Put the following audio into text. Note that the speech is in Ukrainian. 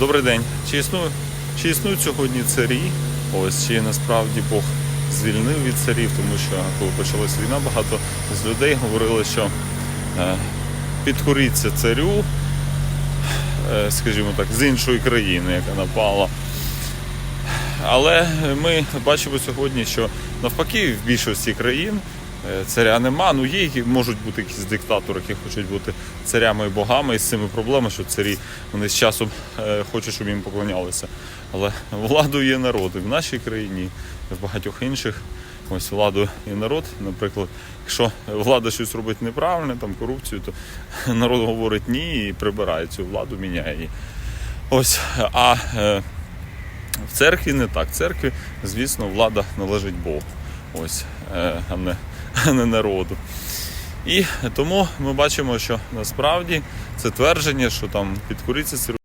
Добрий день. Чи існує, чи існують сьогодні царі? Ось чи насправді Бог звільнив від царів, тому що коли почалась війна, багато з людей говорили, що е, підкоріться царю, е, скажімо так, з іншої країни, яка напала. Але ми бачимо сьогодні, що навпаки в більшості країн царя нема. Ну є можуть бути якісь диктатори, які хочуть бути царями і богами, і з цими проблемами, що царі вони з часом е, хочуть, щоб їм поклонялися. Але владою є народ. І в нашій країні, і в багатьох інших. Ось владу і народ, наприклад, якщо влада щось робить неправильно, там корупцію, то народ говорить ні і прибирає цю владу, міняє її. Ось, а е, в церкві не так. В церкві, звісно, влада належить Богу. Ось, е, а не, а не народу. І тому ми бачимо, що насправді це твердження, що там підкуриться.